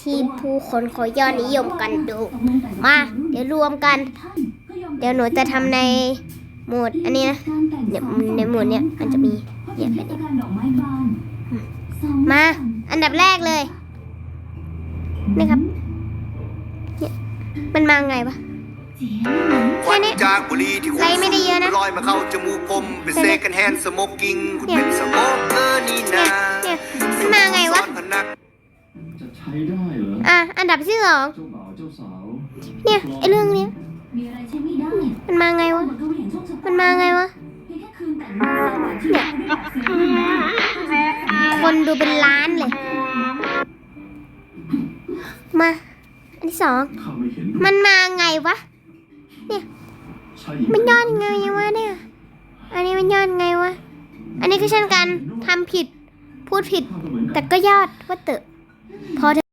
ที่ผู้คนเขายอดนิยมกันดู มา เดี๋ยวรวมกัน เดี๋ยวหนูจะทำในโหมดอันนี้นะเนี่ยในโหมดเนี้ยมันจะมีเนี่ยแบบนี้มา อันดับแรกเลย นี่ครับเนี่ยมันมาไงวะควันจากบุหรี่ที่คุณไรไม่ได้เยอะนะลอยมาเข้าจมูกผมเป็นเซกันแฮนสโมกกิ้งคุณเป็นสโมกเกอร์ ใช้ได้เหรออะ อันดับที่สอง เจ้าบ่าวเจ้าสาวเนี่ยไอเรื่องเนี้ยมีอะไรใช้ไม่ได้มันมาไงวะหมดก็เห็นโชคชะตามันมาไงวะ เพียงแค่คืนแต่งงานสวรรค์ที่ได้แบบเสียงคนดูเป็นล้านเลย มา อันที่สอง ข้าไม่เห็นมันมาไงวะ ใช่มันยอดไงวะเนี่ย อันนี้มันยอดไงวะ อันนี้ก็เช่นกันทำผิด พูดผิด ข้าก็เหมือนกัน แต่ก็ยอดว่าเตอะ พอเถอะ